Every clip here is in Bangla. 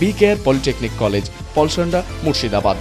B care polytechnic college, Polsonda, Murshidabad.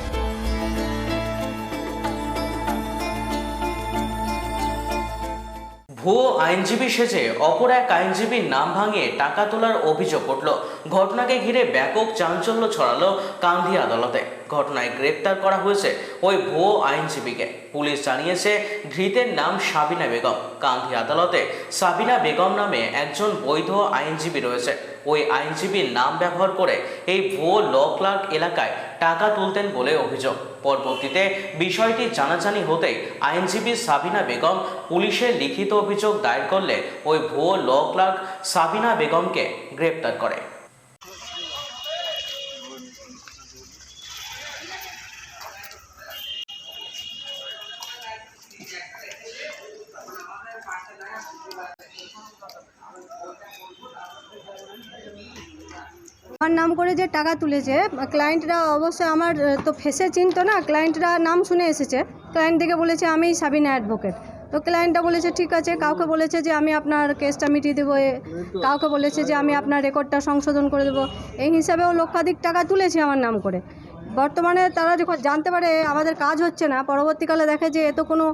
ভুয়ো আইনজীবী সেজে অপর এক আইনজীবীর নাম ভাঙিয়ে টাকা তোলার অভিযোগ উঠল। ঘটনাকে ঘিরে ব্যাপক চাঞ্চল্য ছড়ালো কান্দি আদালতে। ঘটনায় গ্রেপ্তার করা হয়েছে ওই ভুয়ো আইনজীবীকে। পুলিশ জানিয়েছে, ধৃতের নাম সাবিনা বেগম। কান্দি আদালতে সাবিনা বেগম নামে একজন বৈধ আইনজীবী রয়েছে। ওই আইনজীবীর নাম ব্যবহার করে এই ভুয়ো ল ক্লার্ক এলাকায় টাকা তুলতেন বলে অভিযোগ। পরবর্তীতে বিষয়টি জানাজানি হতেই আইনজীবী সাবিনা বেগম পুলিশের লিখিত অভিযোগ দায়ের করলে ওই ভুয়ো ল ক্লার্ক সাবিনা বেগমকে গ্রেপ্তার করে। আমার নাম করে যে টাকা তুলেছে ক্লায়েন্টরা অবশ্যই আমার তো ফেসে চিনতো না ক্লায়েন্টরা নাম শুনে এসেছে। ক্লায়েন্ট থেকে বলেছে, আমি সাবিনা অ্যাডভোকেট তো ক্লায়েন্টটা বলেছে, ঠিক আছে। কাউকে বলেছে যে, আমি আপনার কেসটা মিটিয়ে দেবো। কাউকে বলেছে যে, আমি আপনার রেকর্ডটা সংশোধন করে দেবো। এই হিসাবেও লক্ষাধিক টাকা তুলেছে আমার নাম করে। বর্তমানে তারা যখন জানতে পারে আমাদের কাজ হচ্ছে না, পরবর্তীকালে দেখে যে এ তো কোনো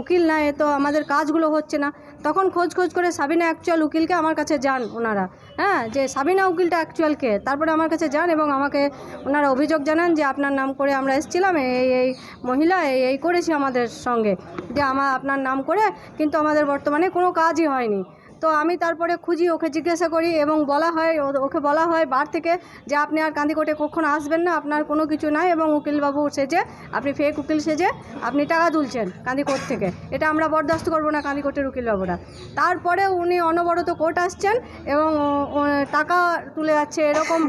উকিল না, এ তো আমাদের কাজগুলো হচ্ছে না, তখন খোঁজ খোঁজ করে সাবিনা অ্যাকচুয়াল উকিলকে আমার কাছে যান ওনারা। হ্যাঁ যে সাবিনা উকিলটা অ্যাকচুয়াল কে, তারপরে আমার কাছে যান এবং আমাকে ওনারা অভিযোগ জানান যে আপনার নাম করে আমরা এসেছিলাম, এই এই মহিলা, এই এই করেছি আমাদের সঙ্গে। যে আমার আপনার নাম করে, কিন্তু আমাদের বর্তমানে কোনো কাজই হয়নি। তো আমি তারপরে খুঁজি ওকে জিজ্ঞাসা করি এবং বলা হয় ওকে বলা হয় বার থেকে যে আপনি আর কান্দিকোটে কখনো আসবেন না আপনার কোনো কিছু নাই এবং উকিলবাবু সেজে আপনি ফেক উকিল সেজে আপনি টাকা তুলছেন কান্দিকোট থেকে। এটা আমরা বরদাস্ত করব না কান্দিকোটের উকিলবাবুরা। তারপরে উনি অনবরত কোর্ট আসছেন এবং টাকা তুলে যাচ্ছে এরকম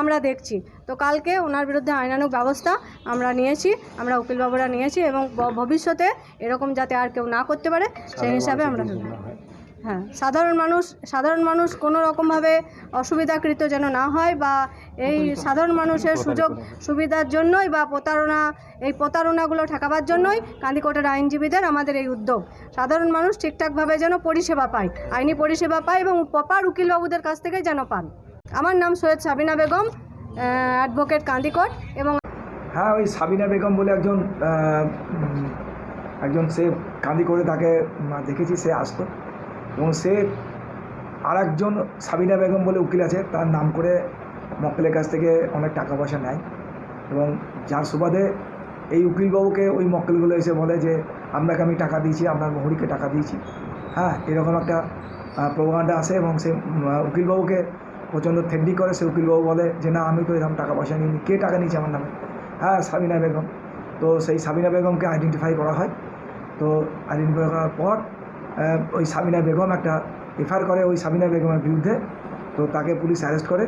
আমরা দেখছি। তো কালকে ওনার বিরুদ্ধে আইনানুগ ব্যবস্থা আমরা নিয়েছি আমরা উকিলবাবুরা নিয়েছি এবং ভবিষ্যতে এরকম যাতে আর কেউ না করতে পারে সেই হিসাবে আমরা হ্যাঁ সাধারণ মানুষ সাধারণ মানুষ কোনো রকমভাবে অসুবিধাকৃত যেন না হয় বা এই সাধারণ মানুষের সুযোগ সুবিধার জন্যই বা প্রতারণা এই প্রতারণাগুলো ঠেকাবার জন্যই কান্দিকোটের আইনজীবীদের আমাদের এই উদ্যোগ। সাধারণ মানুষ ঠিকঠাকভাবে যেন পরিষেবা পায় আইনি পরিষেবা পায় এবং প্রপার উকিলবাবুদের কাছ থেকে যেন পান। আমার নাম সৈয়দ সাবিনা বেগম অ্যাডভোকেট কান্দিকোট এবং হ্যাঁ ওই সাবিনা বেগম বলে একজন একজন সে কাঁদি করে তাকে দেখেছি সে আসতো। এবং সে আর একজন সাবিনা বেগম বলে উকিল আছে, তার নাম করে মক্কেলের কাছ থেকে অনেক টাকা পয়সা নেয়। এবং যার সুবাদে এই উকিলবাবুকে ওই মক্কেলগুলো এসে বলে যে আপনাকে আমি টাকা দিয়েছি আপনার মহুরিকে টাকা দিয়েছি। হ্যাঁ এরকম একটা প্রোগ্রামটা আসে এবং সে উকিলবাবুকে প্রচণ্ড থেডি করে। সে উকিলবাবু বলে যে, না, আমি তো এরকম টাকা পয়সা নিইনি। কে টাকা নিয়েছে আমার নামে? হ্যাঁ সাবিনা বেগম। তো সেই সাবিনা বেগমকে আইডেন্টিফাই করা হয়। তো আইডেন্টিফাই করার পর ওই সাবিনা বেগম একটা এফআইআর করে ওই সাবিনা বেগমের বিরুদ্ধে। তো তাকে পুলিশ অ্যারেস্ট করে।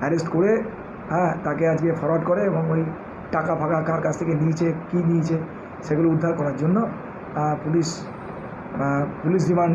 অ্যারেস্ট করে হ্যাঁ তাকে আজকে ফরওয়ার্ড করে এবং ওই টাকা ফাঁকা কার কাছ থেকে নিয়েছে, কী নিয়েছে, সেগুলো উদ্ধার করার জন্য police police remand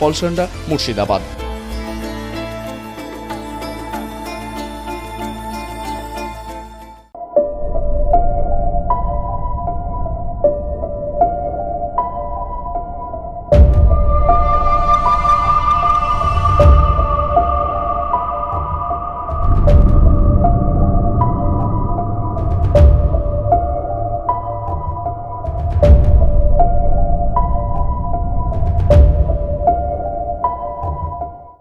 Polsonda Murshidabad.